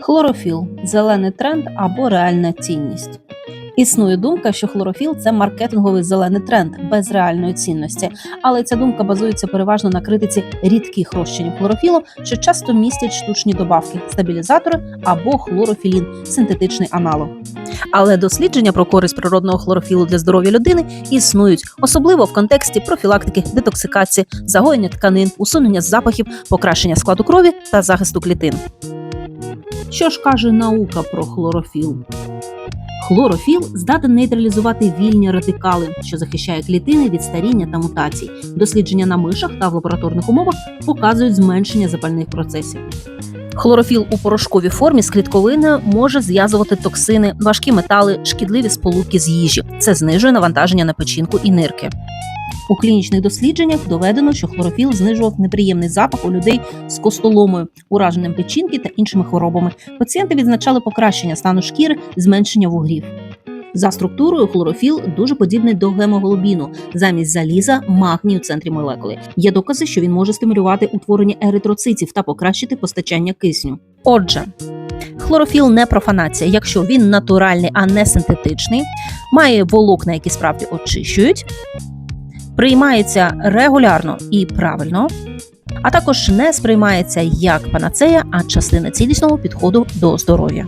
Хлорофіл зелений тренд або реальна цінність. Існує думка, що хлорофіл це маркетинговий зелений тренд без реальної цінності, але ця думка базується переважно на критиці рідких розчинів хлорофілу, що часто містять штучні добавки, стабілізатори або хлорофілін, синтетичний аналог. Але дослідження про користь природного хлорофілу для здоров'я людини існують, особливо в контексті профілактики, детоксикації, загоєння тканин, усунення запахів, покращення складу крові та захисту клітин. Що ж каже наука про хлорофіл? Хлорофіл здатен нейтралізувати вільні радикали, що захищає клітини від старіння та мутацій. Дослідження на мишах та в лабораторних умовах показують зменшення запальних процесів. Хлорофіл у порошковій формі з клітковиною може зв'язувати токсини, важкі метали, шкідливі сполуки з їжі. Це знижує навантаження на печінку і нирки. У клінічних дослідженнях доведено, що хлорофіл знижував неприємний запах у людей з костоломою, ураженням печінки та іншими хворобами. Пацієнти відзначали покращення стану шкіри, зменшення вугрів. За структурою хлорофіл дуже подібний до гемоглобіну, замість заліза магній у центрі молекули. Є докази, що він може стимулювати утворення еритроцитів та покращити постачання кисню. Отже, хлорофіл не профанація, якщо він натуральний, а не синтетичний, має волокна, які справді очищують, приймається регулярно і правильно, а також не сприймається як панацея, а частина цілісного підходу до здоров'я.